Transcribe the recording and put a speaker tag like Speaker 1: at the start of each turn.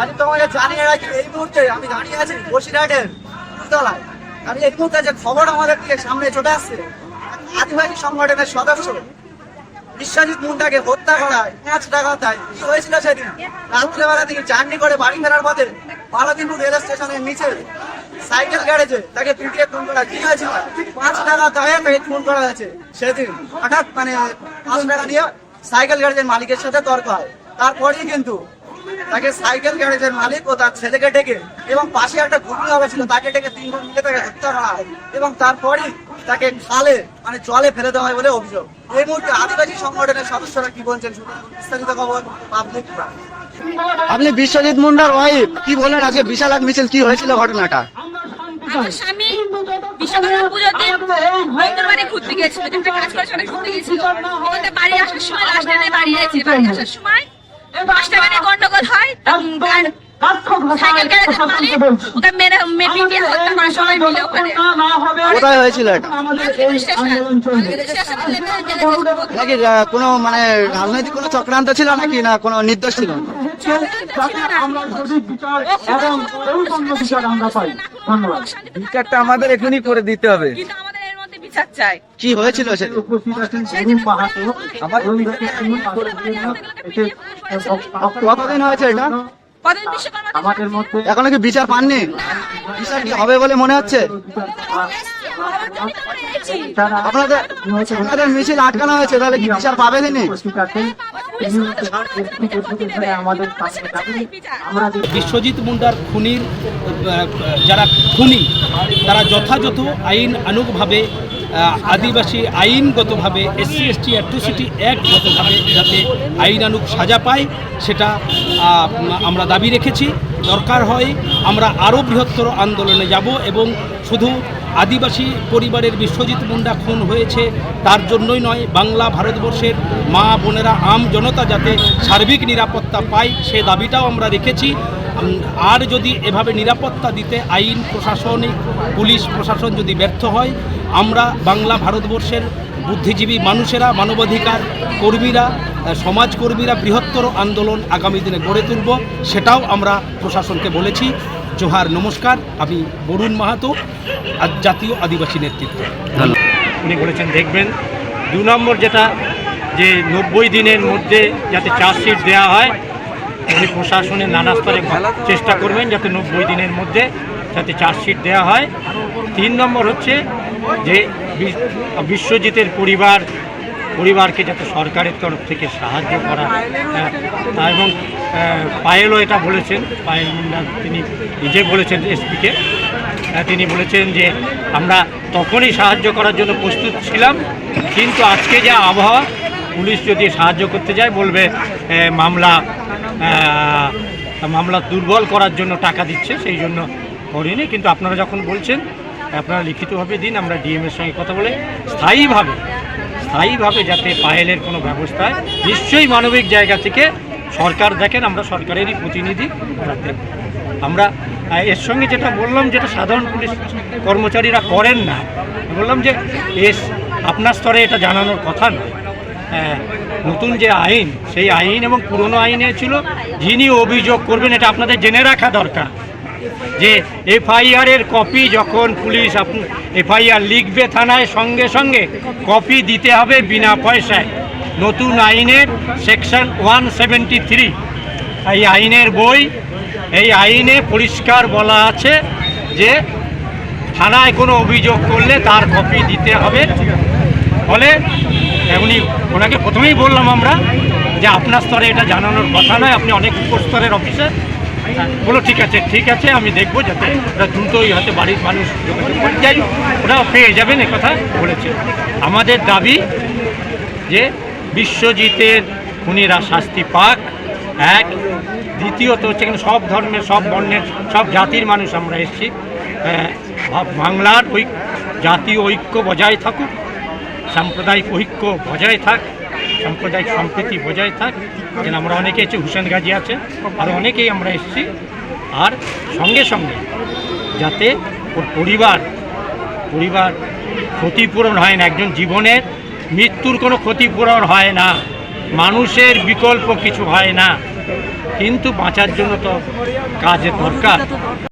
Speaker 1: আমি তোমাকে জানিয়ে রাখি, এই মুহূর্তে আমি দাঁড়িয়ে আছি বসিরহাটের তলায় আমি এই মুহূর্তে যে খবর আমাদের দিকে সামনে চলে আসছে আদিবাসী সংগঠনের সদস্য বিশ্বজিৎ মুন্ডাকে হত্যা করায় পাঁচ টাকা দেয়। কি হয়েছিল সেদিন? রাত্রেবেলা থেকে জার্নি করে বাড়ি ফেরার পথে পালাদিনপুর রেল স্টেশনের নিচে সাইকেল গ্যারেজে তাকে পিটিয়ে খুন করা। কি হয়েছিল? পাঁচ টাকা দায়ে তাকে খুন করা হয়েছে সেদিন। হঠাৎ মানে পাঁচ টাকা দিয়ে সাইকেল গ্যারেজের মালিকের সাথে তর্ক হয়। তারপরেই কিন্তু তাকে সাইকেল গ্যারেজের মালিক ও তার ছেলেকে ডেকে এবং পাশে একটা ঘুগনি হবে ছিল তাকে ডেকে তিনজন মিলে তাকে হত্যা করা হয় এবং তারপরেই তাকে খালে মানে জলে ফেলে দেওয়া হয় বলে অভিযোগ। এই মুহূর্তে আদিবাসী সংগঠনের সদস্যরা কি বলছেন বিস্তারিত খবর পাবলিক আপনি বিশ্বজিৎ মুন্ডার ওয়াইফ কি বলেন আজকে? বিশাল এক মিছিল কি হয়েছিল ঘটনাটা?
Speaker 2: আমার স্বামী বিশ্বকর্মা পুজোতে বন্ধুর ঘুরতে গেছিল একটা কাজ করার জন্য ঘুরতে গেছিল বাড়ি আসার সময় লাস্ট বাড়ি আছে বাড়ি আসার সময় পাঁচটা মানে গন্ডগোল হয়
Speaker 1: কোথায় হয়েছিল নাকি কোনো মানে রাজনৈতিক কোনো চক্রান্ত ছিল নাকি না কোনো নির্দেশ ছিল
Speaker 3: বিচারটা আমাদের এখনই করে দিতে হবে
Speaker 2: কিন্তু আমাদের এর মধ্যে বিচার চাই।
Speaker 1: কি হয়েছিল কতদিন হয়েছে এটা? এখনও কি বিচার পাননি? বিচার কি হবে বলে মনে হচ্ছে? আপনাদের আপনাদের মিছিল আটকানো হয়েছে তাহলে কি বিচার পাবে তিনি?
Speaker 4: বিশ্বজিৎ মুন্ডার খুনির যারা খুনি তারা যথাযথ আইন আনুগভাবে আহ, আদিবাসী আইনগতভাবে এসসি, এসটি অ্যাট্রোসিটি অ্যাক্টগতভাবে যাতে আইনানুগ সাজা পায়, সেটা আমরা দাবি রেখেছি। দরকার হয় আমরা আরও বৃহত্তর আন্দোলনে যাব এবং শুধু আদিবাসী পরিবারের বিশ্বজিৎ মুন্ডা খুন হয়েছে তার জন্যই নয়, বাংলা ভারতবর্ষের মা বোনেরা, আম জনতা যাতে সার্বিক নিরাপত্তা পায়, সে দাবিটাও আমরা রেখেছি। আর যদি এভাবে নিরাপত্তা দিতে আইন প্রশাসনিক পুলিশ, প্রশাসন যদি ব্যর্থ হয়, আমরা বাংলা ভারতবর্ষের বুদ্ধিজীবী মানুষেরা, মানবাধিকার কর্মীরা সমাজকর্মীরা বৃহত্তর আন্দোলন আগামী দিনে গড়ে তুলব, সেটাও আমরা প্রশাসনকে বলেছি। জোহার, নমস্কার। আমি বরুণ মাহাতো, আজ জাতীয় আদিবাসী নেতৃত্ব।
Speaker 5: উনি বলেছেন, দেখবেন, দু নম্বর যেটা যে নব্বই দিনের মধ্যে যাতে চার্জশিট দেওয়া হয় উনি প্রশাসনের নানা স্তরে চেষ্টা করবেন যাতে নব্বই দিনের মধ্যে যাতে চার্জশিট দেওয়া হয়। তিন নম্বর হচ্ছে যে বিশ্বজিতের পরিবার, পরিবারকে যাতে সরকারের তরফ থেকে সাহায্য করা এবং পায়েলও এটা বলেছেন পায়েল মুন্ডা তিনি নিজে বলেছেন এসপিকে। তিনি বলেছেন যে আমরা তখনই সাহায্য করার জন্য প্রস্তুত ছিলাম, কিন্তু আজকে যা আবহাওয়া, পুলিশ যদি সাহায্য করতে যায়, বলবে মামলা মামলা দুর্বল করার জন্য টাকা দিচ্ছে সেই জন্য করিনি। কিন্তু আপনারা যখন বলছেন আপনারা লিখিতভাবে দিন আমরা ডিএমের সঙ্গে কথা বলে স্থায়ীভাবে স্থায়ীভাবে যাতে পায়েলের কোনো ব্যবস্থা হয়, নিশ্চয়ই মানবিক জায়গা থেকে সরকার দেখেন আমরা সরকারেরই প্রতিনিধি আমরা এর সঙ্গে যেটা বললাম যেটা সাধারণ পুলিশ কর্মচারীরা করেন না বললাম যে এস আপনার স্তরে এটা জানানোর কথা নয়। নতুন যে আইন, সেই আইন এবং পুরনো আইনে ছিল, যিনি অভিযোগ করবেন, এটা আপনাদের জেনে রাখা দরকার। যে এফআইআর এর কপি যখন পুলিশ এফআইআর লিখবে থানায়, সঙ্গে সঙ্গে কপি দিতে হবে বিনা পয়সায়। নতুন আইনের সেকশন ওয়ান সেভেন্টি থ্রি, এই আইনের বই, এই আইনে পরিষ্কার বলা আছে যে থানায় কোনো অভিযোগ করলে তার কপি দিতে হবে। ফলে উনি ওনাকে প্রথমেই বললাম আমরা যে আপনার স্তরে এটা জানানোর কথা নয়, আপনি অনেক উপর স্তরের অফিসার বলো, ঠিক আছে ঠিক আছে, আমি দেখব যাতে ওটা দ্রুতই হয়তো বাড়ির মানুষ যোগাযোগ করে যাই ওটা পেয়ে যাবেন কথা বলেছে। আমাদের দাবি যে বিশ্বজিতের, খুনিরা শাস্তি পাক। এক। দ্বিতীয়ত হচ্ছে এখানে সব ধর্মের, সব বর্ণের, সব জাতির মানুষ আমরা এসেছি। বাংলার ওই জাতীয় ঐক্য বজায় থাকুক। সাম্প্রদায়িক ঐক্য বজায় থাক, সাম্প্রদায়িক সম্প্রীতি বজায় থাক, যেন আমরা অনেকে এসেছি হুসেন গাজী আছে আরও অনেকেই আমরা এসেছি, আর সঙ্গে সঙ্গে যাতে ওর পরিবার পরিবার ক্ষতিপূরণ হয় না, একজন জীবনের মৃত্যুর কোনো ক্ষতিপূরণ হয় না, মানুষের বিকল্প কিছু হয় না, কিন্তু বাঁচার জন্য তো কাজের দরকার।